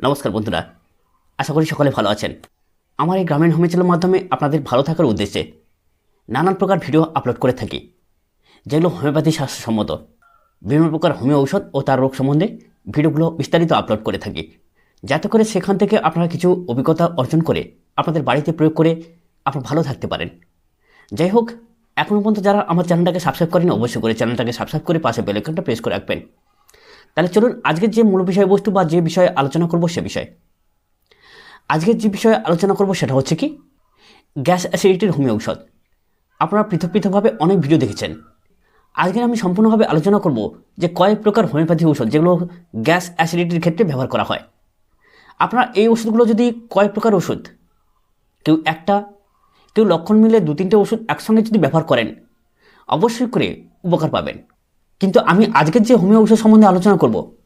নমস্কার বন্ধুরা। আশা করি সকলে ভালো আছেন। আমার এই গ্রামীণ হোমে চ্যানেলের মাধ্যমে আপনাদের ভালো থাকার উদ্দেশ্যে নানান প্রকার ভিডিও আপলোড করে থাকি, যেগুলো হোমিওপ্যাথি স্বাস্থ্যসম্মত। বিভিন্ন প্রকার হোমিও ঔষধ ও তার রোগ সম্বন্ধে ভিডিওগুলো বিস্তারিত আপলোড করে থাকি, যাতে করে সেখান থেকে আপনারা কিছু অভিজ্ঞতা অর্জন করে আপনাদের বাড়িতে প্রয়োগ করে আপনারা ভালো থাকতে পারেন। যাই হোক এখনও পর্যন্ত যারা আমার চ্যানেলটাকে সাবস্ক্রাইব করেন অবশ্যই করে চ্যানেলটাকে সাবস্ক্রাইব করে পাশে বেলাইকনটা প্রেস করে রাখবেন। তাহলে চলুন আজকের যে মূল বিষয়বস্তু বা যে বিষয়ে আলোচনা করব সে বিষয়ে। আজকের যে বিষয়ে আলোচনা করব সেটা হচ্ছে কি, গ্যাস অ্যাসিডিটির হোমিও ঔষধ। আপনারা পৃথক পৃথকভাবে অনেক ভিডিও দেখেছেন। আজকে আমি সম্পূর্ণভাবে আলোচনা করব যে কয়েক প্রকার হোমিওপ্যাথি ঔষধ যেগুলো গ্যাস অ্যাসিডিটির ক্ষেত্রে ব্যবহার করা হয়। আপনারা এই ওষুধগুলো যদি কয়েক প্রকার ওষুধ কেউ একটা, কেউ লক্ষণ মিলে দু তিনটে ওষুধ একসঙ্গে যদি ব্যবহার করেন, অবশ্যই করে উপকার পাবেন। কিন্তু আমি আজকের যে হোমিও ওষুধ সম্বন্ধে আলোচনা করব,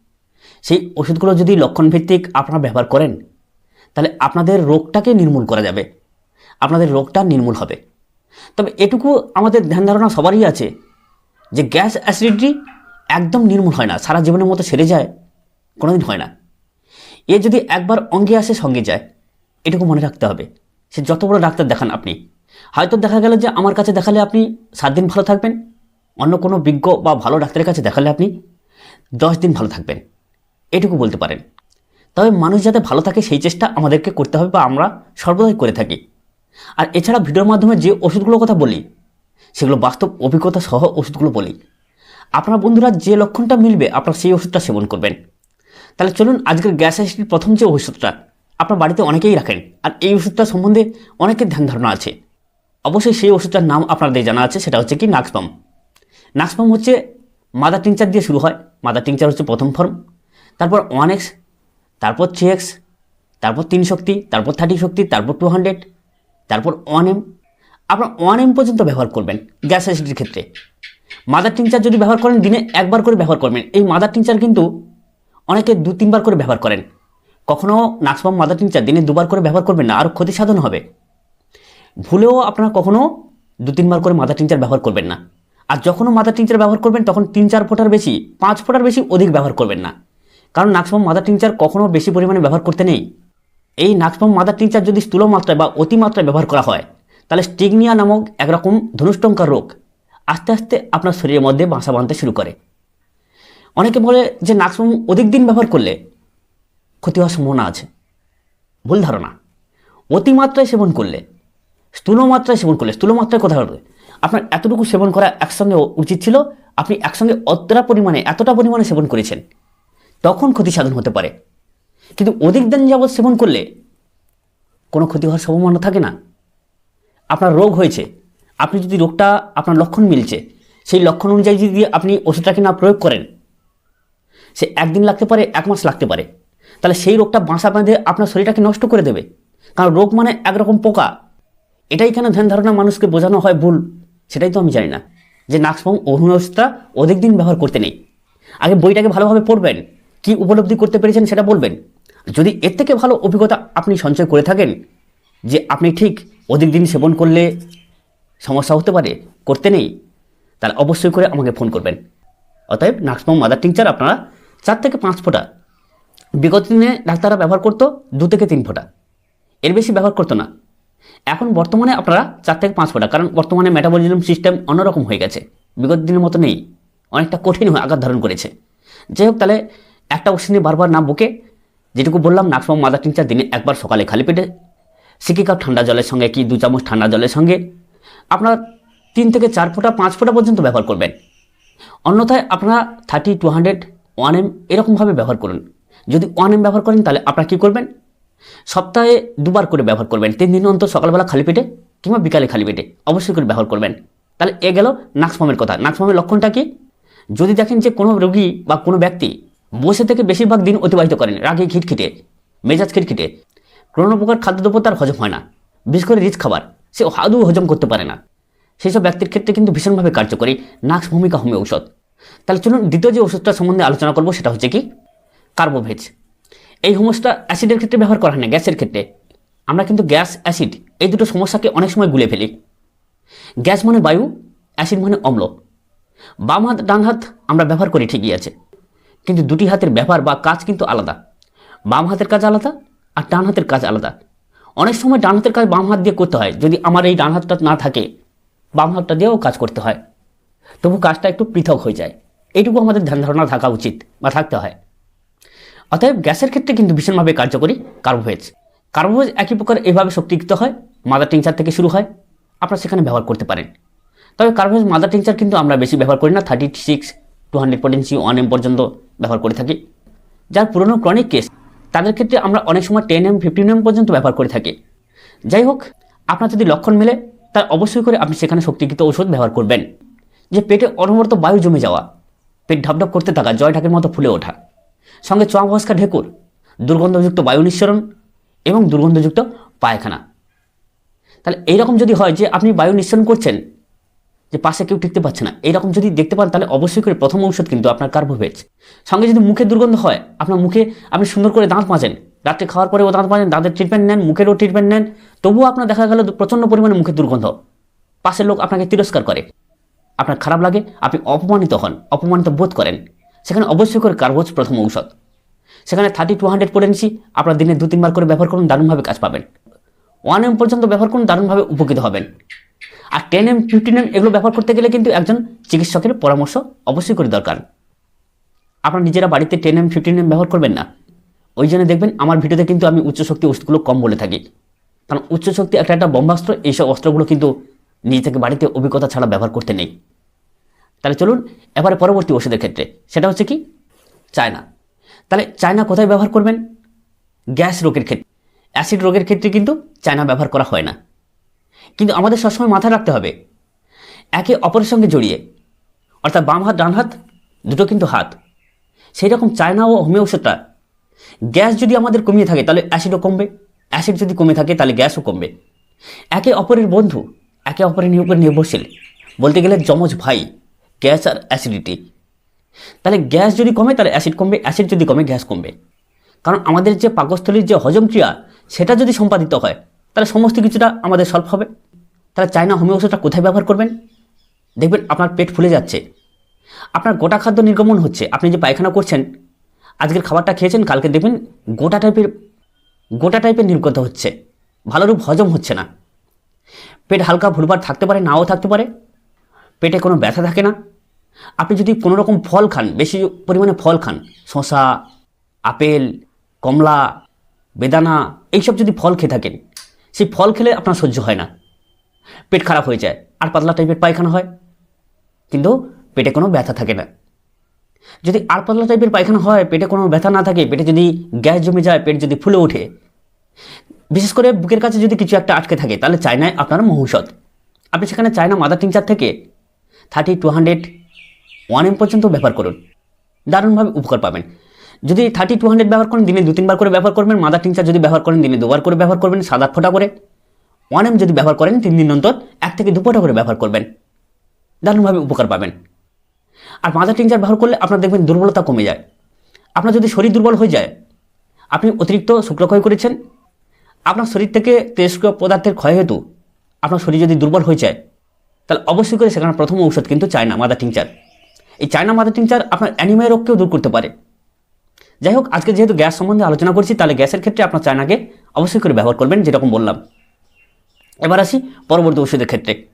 সেই ওষুধগুলো যদি লক্ষণভিত্তিক আপনারা ব্যবহার করেন, তাহলে আপনাদের রোগটাকে নির্মূল করা যাবে। আপনাদের রোগটা নির্মূল হবে। তবে এটুকু আমাদের ধ্যান ধারণা সবারই আছে যে গ্যাস অ্যাসিডিটি একদম নির্মূল হয় না, সারা জীবনের মতো সেরে যায়, কোনোদিন হয় না। এ যদি একবার অঙ্গে আসে, সঙ্গে যায়, এটুকু মনে রাখতে হবে। সে যত বড় ডাক্তার দেখান আপনি, হয়তো দেখা গেল যে আমার কাছে দেখালে আপনি সাত দিন ভালো থাকবেন অন্য কোনো বিজ্ঞ বা ভালো ডাক্তারের কাছে দেখালে আপনি দশ দিন ভালো থাকবেন। এটুকু বলতে পারেন। তবে মানুষ যাতে ভালো থাকে, সেই চেষ্টা আমাদেরকে করতে হবে বা আমরা সর্বদাই করে থাকি। আর এছাড়া ভিডিওর মাধ্যমে যে ওষুধগুলোর কথা বলি, সেগুলো বাস্তব অভিজ্ঞতা সহ ওষুধগুলো বলি। আপনার বন্ধুরা যে লক্ষণটা মিলবে, আপনারা সেই ওষুধটা সেবন করবেন। তাহলে চলুন, আজকের গ্যাস অ্যাসিডির প্রথম যে ওষুধটা আপনার বাড়িতে অনেকেই রাখেন। আর এই ওষুধটা সম্বন্ধে অনেকের ধ্যান ধারণা আছে। অবশ্যই সেই ওষুধটার নাম আপনাদের জানা আছে, সেটা হচ্ছে কি নাক্সপাম নাক্সপাম হচ্ছে মাদার টিংচার দিয়ে শুরু হয়। মাদার টিংচার হচ্ছে প্রথম ফর্ম তারপর ওয়ান এক্স তারপর থ্রি এক্স তারপর তিন শক্তি, তারপর থার্টি শক্তি, তারপর টু হান্ড্রেড তারপর ওয়ান এম আপনার ওয়ান এম পর্যন্ত ব্যবহার করবেন গ্যাস অ্যাসিডির ক্ষেত্রে। মাদার টিংচার যদি ব্যবহার করেন, দিনে একবার করে ব্যবহার করবেন। এই মাদার টিংচার কিন্তু অনেকে দু, তিনবার করে ব্যবহার করেন। কখনও নাক্সবাম মাদার টিংচার দিনে দুবার করে ব্যবহার করবেন না আরও ক্ষতি সাধন হবে। ভুলেও আপনারা কখনো দু, তিনবার করে মাদার টিংচার ব্যবহার করবেন না। আর যখনও মাদার টিংচার ব্যবহার করবেন, তখন তিন চার ফোঁটার বেশি, পাঁচ ফোঁটার বেশি অধিক ব্যবহার করবেন না। কারণ নাক্সবাম মাদার টিংচার কখনও বেশি পরিমাণে ব্যবহার করতে নেই। এই নাক্সবাম মাদার টিংচার যদি স্থূল মাত্রায় বা অতিমাত্রায় ব্যবহার করা হয়, তাহলে স্টিগনিয়া নামক একরকম ধনুষ্টঙ্কার রোগ আস্তে আস্তে আপনার শরীরের মধ্যে বাসা বাঁধতে শুরু করে। অনেকে বলে যে নাক্সবাম অধিক দিন ব্যবহার করলে ক্ষতি হওয়ার সম্ভাবনা আছে। ভুল ধারণা। অতিমাত্রায় সেবন করলে, স্থূল মাত্রায় সেবন করলে, স্থূল মাত্রায় কথা হবে আপনার এতটুকু সেবন করা একসঙ্গে উচিত ছিল, আপনি একসঙ্গে অতটা পরিমাণে, এতটা পরিমাণে সেবন করেছেন। তখন ক্ষতি সাধন হতে পারে। কিন্তু অধিক দিন যাবৎ সেবন করলে কোনো ক্ষতি হওয়ার সম্ভাবনা থাকে না। আপনার রোগ হয়েছে। আপনি যদি রোগটা আপনার লক্ষণ মিলছে, সেই লক্ষণ অনুযায়ী যদি আপনি ওষুধটাকে না প্রয়োগ করেন, সে একদিন লাগতে পারে, এক মাস লাগতে পারে। তাহলে সেই রোগটা বাসা বেঁধে আপনার শরীরটাকে নষ্ট করে দেবে। কারণ রোগ মানে একরকম পোকা। এটাই কেন ধ্যান ধারণা মানুষকে বোঝানো হয় ভুল? সেটাই তো আমি জানি না। যে নাক্সপং অভিনবস্থা অধিক দিন ব্যবহার করতে নেই। আগে বইটাকে ভালোভাবে পড়বেন, কি উপলব্ধি করতে পেরেছেন সেটা বলবেন। যদি এর থেকে ভালো অভিজ্ঞতা আপনি সঞ্চয় করে থাকেন, যে আপনি ঠিক অধিক দিন সেবন করলে সমস্যা হতে পারে, করতে নেই, তাহলে অবশ্যই করে আমাকে ফোন করবেন। অতএব নাক্সপং মাদার টিংচার আপনারা চার থেকে পাঁচ ফোঁটা। বিগত দিনে ডাক্তাররা ব্যবহার করতো দু থেকে তিন ফোঁটা। এর বেশি ব্যবহার করতো না। এখন বর্তমানে আপনারা চার থেকে পাঁচ ফোঁটা, কারণ বর্তমানে মেটাবলিজম সিস্টেম অন্যরকম হয়ে গেছে। বিগত দিনের মতো নেই, অনেকটা কঠিন হয়ে আঘাত ধারণ করেছে। যাই হোক, তাহলে একটা ওষুধ বারবার না বুকে, যেটুকু বললাম নাকসম মাদার টিংচার দিনে একবার সকালে খালি পেটে, সিকি কাপ ঠান্ডা জলের সঙ্গে কি দু চামচ ঠান্ডা জলের সঙ্গে আপনার তিন থেকে চার ফোঁটা, পাঁচ ফোঁটা পর্যন্ত ব্যবহার করবেন। অন্যথায় আপনারা thirty two hundred one M এরকমভাবে ব্যবহার করুন। যদি ওয়ান এম ব্যবহার করেন, তাহলে আপনারা কী করবেন? সপ্তাহে দুবার করে ব্যবহার করবেন। তিন দিন অন্তর সকালবেলা খালি পেটে কিংবা বিকালে খালি পেটে অবশ্যই করে ব্যবহার করবেন। তাহলে এ গেল নাক্সফামের কথা। নাক্সফামের লক্ষণটা কি? যদি দেখেন যে কোনো রোগী বা কোনো ব্যক্তি বসে থেকে বেশিরভাগ দিন অতিবাহিত করেন, রাগে খিটখিটে, মেজাজ খিটখিটে কোনো প্রকার খাদ্যদ্রব্য তার হজম হয় না। বিশেষ করে রিচ খাবার, সে হাদু হজম করতে পারে না। সেই সব ব্যক্তির ক্ষেত্রে কিন্তু ভীষণভাবে কার্যকরী নাক্স ভূমিকা হোমিও ঔষধ। তাহলে চলুন দ্বিতীয় যে ওষুধটা সম্বন্ধে আলোচনা করব সেটা হচ্ছে কি? কার্বোভেজ। এই হোমোসটা অ্যাসিডের ক্ষেত্রে ব্যবহার করা হয় না, গ্যাসের ক্ষেত্রে। আমরা কিন্তু গ্যাস, অ্যাসিড, এই দুটো সমস্যাকে অনেক সময় গুলে ফেলি। গ্যাস মানে বায়ু, অ্যাসিড মানে অম্ল। বাম হাত, ডান হাত আমরা ব্যবহার করি ঠিকই আছে। কিন্তু দুটি হাতের ব্যবহার বা কাজ কিন্তু আলাদা। বাম হাতের কাজ আলাদা আর ডান হাতের কাজ আলাদা। অনেক সময় ডান হাতের কাজ বাম হাত দিয়ে করতে হয়, যদি আমার এই ডান হাতটা না থাকে, বাম হাতটা দিয়েও কাজ করতে হয়। তবু কাজটা একটু পৃথক হয়ে যায়। এইটুকু আমাদের ধ্যান ধারণা থাকা উচিত বা থাকতে হয়। অতএব গ্যাসের ক্ষেত্রে কিন্তু ভীষণভাবে কার্যকরী কার্বোভেজ কার্বোভেজ একই প্রকার এভাবে শক্তিযুক্ত হয় মাদার টিংচার থেকে শুরু হয়, আপনারা সেখানে ব্যবহার করতে পারেন। তবে কার্বোভেজ মাদার টিংচার কিন্তু আমরা বেশি ব্যবহার করি না thirty six two hundred potency one M পর্যন্ত ব্যবহার করে থাকি। যার পুরনো ক্রনিক কেস তাদের ক্ষেত্রে আমরা অনেক সময় টেন এম ফিফটিন এম পর্যন্ত ব্যবহার করে থাকি। যাই হোক, আপনার যদি লক্ষণ মেলে, তার অবশ্যই করে আপনি সেখানে শক্তিকৃত ওষুধ ব্যবহার করবেন, যে পেটে অনবরত বায়ু জমে যাওয়া, পেট ঢাপঢাপ করতে থাকা জয় ঢাকের মতো ফুলে ওঠা। সঙ্গে চোয়া ভস্কা ঢেকুর, দুর্গন্ধযুক্ত বায়ু নিঃসরণ এবং দুর্গন্ধযুক্ত পায়খানা। তাহলে এইরকম যদি হয় যে আপনি বায়ু নিঃসরণ করছেন, যে পাশে কেউ টিকতে পারছে না, এইরকম যদি দেখতে পান, তাহলে অবশ্যই করে প্রথম ঔষধ কিন্তু আপনার কার্বোভেজ। সঙ্গে যদি মুখে দুর্গন্ধ হয়, আপনার মুখে আপনি সুন্দর করে দাঁত মাজেন। রাত্রে খাওয়ার পরেও দাঁত মাজেন, দাঁতের ট্রিটমেন্ট নেন, মুখেরও ট্রিটমেন্ট নেন, তবুও আপনার দেখা গেল প্রচণ্ড পরিমাণে মুখে দুর্গন্ধ। পাশের লোক আপনাকে তিরস্কার করে। আপনার খারাপ লাগে, আপনি অপমানিত হন, অপমানিত বোধ করেন। সেখানে অবশ্যই করে কার্বোজ প্রথম ঔষধ? সেখানে থার্টি টু হান্ড্রেড পটেন্সি আপনার দিনে দু, তিনবার করে ব্যবহার করুন, দারুণভাবে কাজ পাবেন। ওয়ান এম পর্যন্ত ব্যবহার করুন, দারুণভাবে উপকৃত হবেন। আর টেন এম ফিফটিন এম এগুলো ব্যবহার করতে গেলে কিন্তু একজন চিকিৎসকের পরামর্শ অবশ্যই করে দরকার। আপনার নিজেরা বাড়িতে টেন এম ফিফটিন এম ব্যবহার করবেন না। ওই জন্য দেখবেন আমার ভিডিওতে কিন্তু আমি উচ্চ শক্তি ওষুধগুলো কম বলে থাকি। কারণ উচ্চ শক্তি একটা একটা বম্বাস্ত্র, এইসব অস্ত্রগুলো কিন্তু নিজে থেকে বাড়িতে অভিজ্ঞতা ছাড়া ব্যবহার করতে নেই। তাহলে চলুন এবারে পরবর্তী ওষুধের ক্ষেত্রে। সেটা হচ্ছে কি? চায়না। তাহলে চায়না কোথায় ব্যবহার করবেন? গ্যাস রোগের ক্ষেত্রে। অ্যাসিড রোগের ক্ষেত্রে কিন্তু চায়না ব্যবহার করা হয় না। কিন্তু আমাদের সবসময় মাথায় রাখতে হবে, একে অপরের সঙ্গে জড়িয়ে, অর্থাৎ বাম হাত, ডান হাত, দুটো কিন্তু হাত। সেই রকম চায়না ও হোমিও ওষুধটা, গ্যাস যদি আমাদের কমিয়ে থাকে, তাহলে অ্যাসিডও কমবে। অ্যাসিড যদি কমে থাকে, তাহলে গ্যাসও কমবে। একে অপরের বন্ধু, একে অপরের উপর নির্ভরশীল। বলতে গেলে যমজ ভাই। গ্যাস আর অ্যাসিডিটি। তাহলে গ্যাস যদি কমে, তাহলে অ্যাসিড কমবে, অ্যাসিড যদি কমে, গ্যাস কমবে। কারণ আমাদের যে পাকস্থলীর যে হজম ক্রিয়া, সেটা যদি সম্পাদিত হয়, তাহলে সমস্ত কিছুটা আমাদের সলভ হবে। তাহলে চায়না হোমিও ওষুধটা কোথায় ব্যবহার করবেন? দেখবেন আপনার পেট ফুলে যাচ্ছে। আপনার গোটা খাদ্য নির্গমন হচ্ছে। আপনি যে পায়খানা করছেন, আজকের খাবারটা খেয়েছেন, কালকে দেখবেন গোটা টাইপের গোটা টাইপের নির্গত হচ্ছে। ভালোরূপ হজম হচ্ছে না। পেট হালকা ভুলবার থাকতে পারে, নাও থাকতে পারে। পেটে কোনো ব্যথা থাকে না। আপনি যদি কোনো রকম ফল খান, বেশি পরিমাণে ফল খান শশা আপেল, কমলা, বেদানা, এইসব যদি ফল খেয়ে থাকেন, সেই ফল খেলে আপনার সহ্য হয় না। পেট খারাপ হয়ে যায়, আর পাতলা টাইপের পায়খানা হয়। কিন্তু পেটে কোনো ব্যথা থাকে না। যদি আর পাতলা টাইপের পায়খানা হয়, পেটে কোনো ব্যথা না থাকে, পেটে যদি গ্যাস জমে যায়, পেট যদি ফুলে ওঠে, বিশেষ করে বুকের কাছে যদি কিছু একটা আটকে থাকে, তাহলে চায়নায় আপনার মহৌষধ। আপনি সেখানে চায়না মাদার টিংচার থেকে thirty two hundred one M পর্যন্ত ব্যবহার করুন। দারুণভাবে উপকার পাবেন। যদি থার্টি টু হান্ড্রেড ব্যবহার করেন, দিনে দু তিনবার করে ব্যবহার করবেন, মাদার টিংচার যদি ব্যবহার করেন, দিনে দুবার করে ব্যবহার করবেন আট ফোঁটা করে। ওয়ান এম যদি ব্যবহার করেন, তিন দিন অন্তর এক থেকে দু ফোঁটা করে ব্যবহার করবেন। দারুণভাবে উপকার পাবেন। আর মাদার টিংচার ব্যবহার করলে আপনার দেখবেন দুর্বলতা কমে যায়। আপনার যদি শরীর দুর্বল হয়ে যায়, আপনি অতিরিক্ত শুক্রক্ষয় করেছেন, আপনার শরীর থেকে তেজস্ক্রিয় পদার্থের ক্ষয় হেতু আপনার শরীর যদি দুর্বল হয়ে যায়, তাহলে অবশ্যই করে সেখানে প্রথম ঔষধ কিন্তু চায় না, মাদার টিংচার এই চায়না মাদার টিংচার আপনার অ্যানিমিয়া রোগকেও দূর করতে পারে। যাই হোক আজকে যেহেতু গ্যাস সম্বন্ধে আলোচনা করছি, তাহলে গ্যাসের ক্ষেত্রে আপনার চায়নাকে অবশ্যই করে ব্যবহার করবেন, যেরকম বললাম। এবার আসি পরবর্তী ওষুধের ক্ষেত্রে।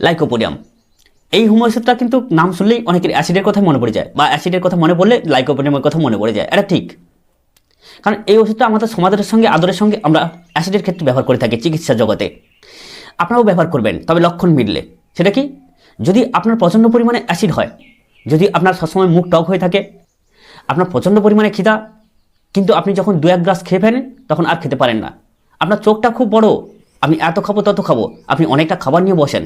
লাইকোপোডিয়াম। এই হোমিও ওষুধটা কিন্তু নাম শুনলেই অনেকের অ্যাসিডের কথা মনে পড়ে যায়, বা অ্যাসিডের কথা মনে পড়লে লাইকোপোডিয়ামের কথা মনে পড়ে যায়। এটা ঠিক। কারণ এই ওষুধটা আমাদের সমাজের সঙ্গে, আদরের সঙ্গে আমরা অ্যাসিডের ক্ষেত্রে ব্যবহার করে থাকি চিকিৎসা জগতে। আপনারাও ব্যবহার করবেন, তবে লক্ষণ মিললে সেটা কি? যদি আপনার প্রচণ্ড পরিমাণে অ্যাসিড হয় যদি আপনার সবসময় মুখ টক হয়ে থাকে, আপনার প্রচণ্ড পরিমাণে খিদা, কিন্তু আপনি যখন দু এক গ্লাস খেয়ে ফেলেন, তখন আর খেতে পারেন না। আপনার চোখটা খুব বড় আপনি এত খাব, তত খাব, আপনি অনেকটা খাবার নিয়ে বসেন।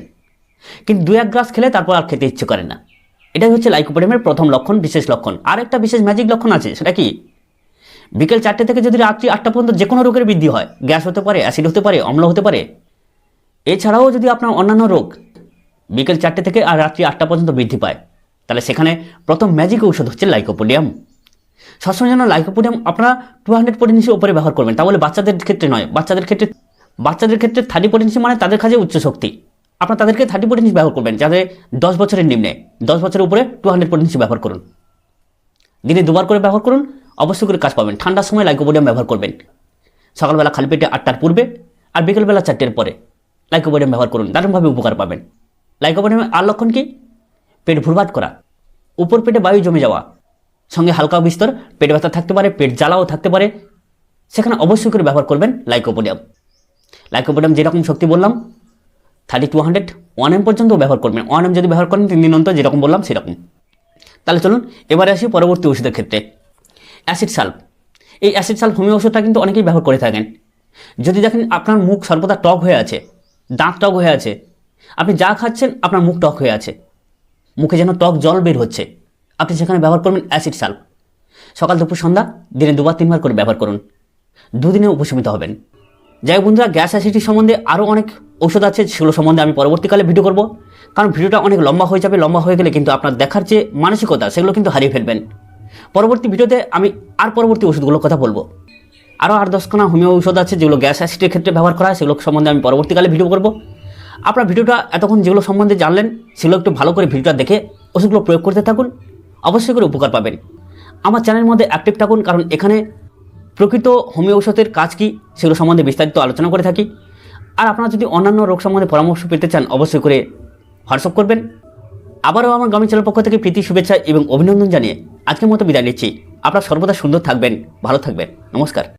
কিন্তু দু এক গ্লাস খেলে তারপর আর খেতে ইচ্ছে করেন না। এটাই হচ্ছে লাইকোপোডিয়ামের প্রথম লক্ষণ, বিশেষ লক্ষণ। আর একটা বিশেষ ম্যাজিক লক্ষণ আছে, সেটা কি? বিকেল চারটে থেকে যদি রাত্রি আটটা পর্যন্ত যে কোনো রোগের বৃদ্ধি হয়, গ্যাস হতে পারে, অ্যাসিড হতে পারে, অম্ল হতে পারে, এছাড়াও যদি আপনার অন্যান্য রোগ বিকেল চারটে থেকে আর রাত্রি আটটা পর্যন্ত বৃদ্ধি পায় তাহলে সেখানে প্রথম ম্যাজিক ঔষধ হচ্ছে লাইকোপোডিয়াম সবসময় যেন লাইকোপোডিয়াম আপনারা টু হান্ড্রেড পটেন্সি উপরে ব্যবহার করবেন তাহলে বাচ্চাদের ক্ষেত্রে নয়। বাচ্চাদের ক্ষেত্রে বাচ্চাদের ক্ষেত্রে থার্টি পটেন্সি মানে তাদের কাছে উচ্চ শক্তি। আপনার তাদেরকে থার্টি পটেন্সি ব্যবহার করবেন যাদের দশ বছরের নিম্নে, দশ বছরের উপরে টু হান্ড্রেড পটেন্সি ব্যবহার করুন। দিনে দুবার করে ব্যবহার করুন অবশ্যই করে কাজ পাবেন। ঠান্ডার সময় লাইকোপোডিয়াম ব্যবহার করবেন। সকালবেলা খালি পেটে আটটার পূর্বে আর বিকেলবেলা চারটের পরে লাইকোপোডিয়াম ব্যবহার করুন। দারুণভাবে উপকার পাবেন। লাইকোপোডিয়ামের আর লক্ষণ কি? পেট ভুরভাট করা। উপর পেটে বায়ু জমে যাওয়া। সঙ্গে হালকা বিস্তর পেট ব্যথা থাকতে পারে, পেট জ্বালাও থাকতে পারে। সেখানে অবশ্যই করে ব্যবহার করবেন লাইকোপোডিয়াম। লাইকোপোডিয়াম যেরকম শক্তি বললাম thirty two hundred one M পর্যন্ত ব্যবহার করবেন। ওয়ান এম যদি ব্যবহার করেন, তিন দিন অন্তর যেরকম বললাম সেরকম। তাহলে চলুন, এবারে আসি পরবর্তী ওষুধের ক্ষেত্রে। অ্যাসিড সাল্প এই অ্যাসিড সাল্প হোমিও ওষুধটা কিন্তু অনেকেই ব্যবহার করে থাকেন। যদি দেখেন আপনার মুখ সর্বদা টক হয়ে আছে, দাঁত টক হয়ে আছে, আপনি যা খাচ্ছেন আপনার মুখ টক হয়ে আছে। মুখে যেন টক জল বের হচ্ছে। আপনি সেখানে ব্যবহার করবেন অ্যাসিড সাল্প সকাল দুপুর সন্ধ্যা, দিনে দুবার তিনবার করে ব্যবহার করুন। দুদিনে উপশমিত হবেন। যাই বন্ধুরা, গ্যাস অ্যাসিডিটি সম্বন্ধে আরও অনেক ঔষধ আছে সেগুলো সম্বন্ধে আমি পরবর্তীকালে ভিডিও করব। কারণ ভিডিওটা অনেক লম্বা হয়ে যাবে, লম্বা হয়ে গেলে কিন্তু আপনার দেখার যে মানসিকতা, সেগুলো কিন্তু হারিয়ে ফেলবেন। পরবর্তী ভিডিওতে আমি আর পরবর্তী ওষুধগুলোর কথা বলব। আরও আর দশখানা হোমিও ঔষধ আছে, যেগুলো গ্যাস অ্যাসিডের ক্ষেত্রে ব্যবহার করা হয় সেগুলো সম্বন্ধে আমি পরবর্তীকালে ভিডিও করব। আপনার ভিডিওটা এতক্ষণ যেগুলো সম্বন্ধে জানলেন, সেগুলো একটু ভালো করে ভিডিওটা দেখে ওষুধগুলো প্রয়োগ করতে থাকুন, অবশ্যই করে উপকার পাবেন। আমার চ্যানেলের মধ্যে অ্যাক্টিভ থাকুন, কারণ এখানে প্রকৃত হোমিও ঔষধের কাজ কী, সেগুলো সম্বন্ধে বিস্তারিত আলোচনা করে থাকি। আর আপনারা যদি অন্যান্য রোগ সম্বন্ধে পরামর্শ পেতে চান, অবশ্যই করে হোয়াটসঅ্যাপ করবেন। আবারও আমার গ্রামীণ চ্যানেল পক্ষ থেকে প্রীতি, শুভেচ্ছা এবং অভিনন্দন জানিয়ে আজকের মতো বিদায় নিচ্ছি। আপনারা সর্বদা সুন্দর থাকবেন, ভালো থাকবেন। নমস্কার।